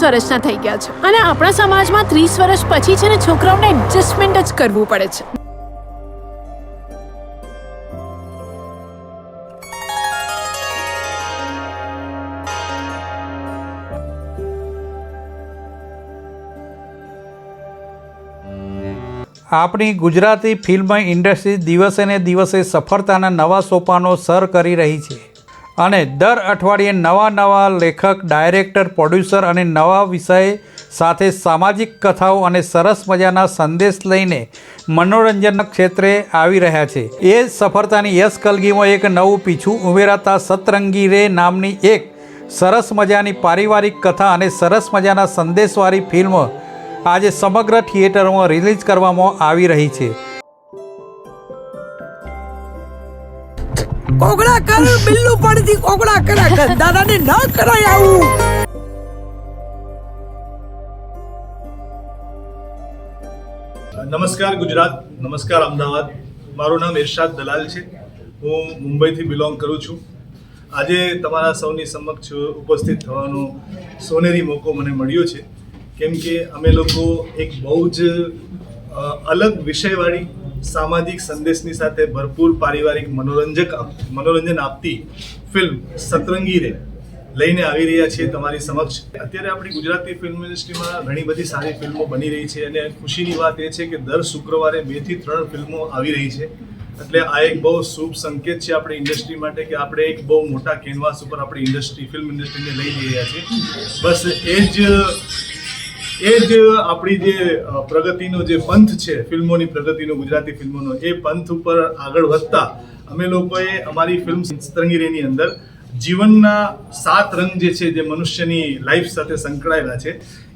વર્ષના થઈ ગયા છે. અને આપણા સમાજમાં ત્રીસ વર્ષ પછી છે ને છોકરાઓને એડજસ્ટમેન્ટ જ કરવું પડે છે. આપણી ગુજરાતી ફિલ્મ ઇન્ડસ્ટ્રી દિવસે ને દિવસે સફળતાના નવા સોપાનો સર કરી રહી છે. અને દર અઠવાડિયે નવા નવા લેખક, ડાયરેક્ટર, પ્રોડ્યુસર અને નવા વિષય સાથે સામાજિક કથાઓ અને સરસ મજાના સંદેશ લઈને મનોરંજનના ક્ષેત્રે આવી રહ્યા છે. એ સફળતાની યશ કલગીમાં એક નવું પીછું ઉમેરાતા સતરંગી રે નામની એક સરસ મજાની પારિવારિક કથા અને સરસ મજાના સંદેશવાળી ફિલ્મ આજે સમગ્ર થિયેટરોમાં રિલીઝ કરવામાં આવી રહી છે. કોગળા કર, બિલ્લુ પડતી કોગળા કરા કર, દાદાને ન કરાય આવું. નમસ્કાર ગુજરાત, નમસ્કાર અમદાવાદ. મારું નામ ઇરશાદ દલાલ છે. હું મુંબઈથી બિલોંગ કરું છું. આજે તમારા સૌની સમક્ષ ઉપસ્થિત થવાનો સોનેરી મોકો મને મળ્યો છે. કેમ કે અમે લોકો એક બહુ જ અલગ વિષયવાળી સામાજિક સંદેશની સાથે ભરપૂર પારિવારિક મનોરંજક મનોરંજન આપતી ફિલ્મ સતરંગી રે લઈને આવી રહ્યા છીએ તમારી સમક્ષ. અત્યારે આપણી ગુજરાતી ફિલ્મ ઇન્ડસ્ટ્રીમાં ઘણી બધી સારી ફિલ્મો બની રહી છે અને ખુશીની વાત એ છે કે દર શુક્રવારે બેથી ત્રણ ફિલ્મો આવી રહી છે. એટલે આ એક બહુ શુભ સંકેત છે આપણી ઇન્ડસ્ટ્રી માટે કે આપણે એક બહુ મોટા કેનવાસ ઉપર આપણી ઇન્ડસ્ટ્રી ફિલ્મ ઇન્ડસ્ટ્રીને લઈ રહ્યા છીએ. બસ એ જ એ જ આપણી જે પ્રગતિનો જે પંથ છે, ફિલ્મોની પ્રગતિનો, ગુજરાતી ફિલ્મોનો, એ પંથ ઉપર આગળ વધતા અમે લોકોએ અમારી ફિલ્મ સતરંગીરેની અંદર જીવનના સાત રંગ જે છે, જે મનુષ્યની લાઈફ સાથે સંકળાયેલા છે,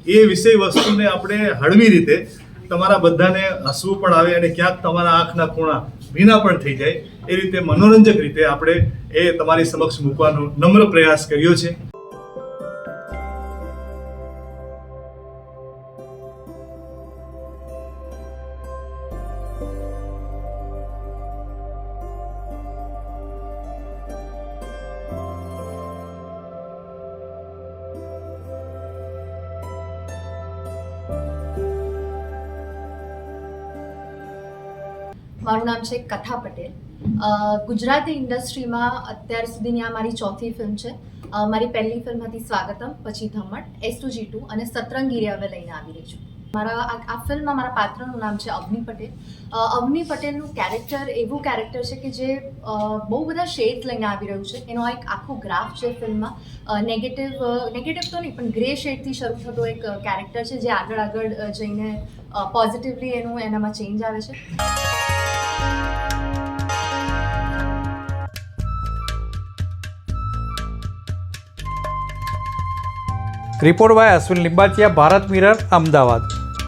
એ વિષય વસ્તુને આપણે હળવી રીતે તમારા બધાને હસવું પણ આવે અને ક્યાંક તમારા આંખના ખૂણા ભીના પણ થઈ જાય, એ રીતે મનોરંજક રીતે આપણે એ તમારી સમક્ષ મૂકવાનો નમ્ર પ્રયાસ કર્યો છે. મારું નામ છે કથા પટેલ. ગુજરાતી ઇન્ડસ્ટ્રીમાં અત્યાર સુધીની આ મારી ચોથી ફિલ્મ છે. મારી પહેલી ફિલ્મ હતી સ્વાગતમ, પછી Dhaman, S two G two અને સતરંગીરી હવે લઈને આવી રહી છું. મારા આ ફિલ્મમાં મારા પાત્રનું નામ છે અવની પટેલ. અવની પટેલનું કેરેક્ટર એવું કેરેક્ટર છે કે જે બહુ બધા શેડ્સ લઈને આવી રહ્યું છે. એનો એક આખો ગ્રાફ છે ફિલ્મમાં. નેગેટિવ નેગેટિવ તો નહીં, પણ ગ્રે શેડથી શરૂ થતો એક કેરેક્ટર છે જે આગળ આગળ જઈને પોઝિટિવલી એનું, એનામાં ચેન્જ આવે છે. Report by Ashwin Limbachiya Bharat mirror Ahmedabad.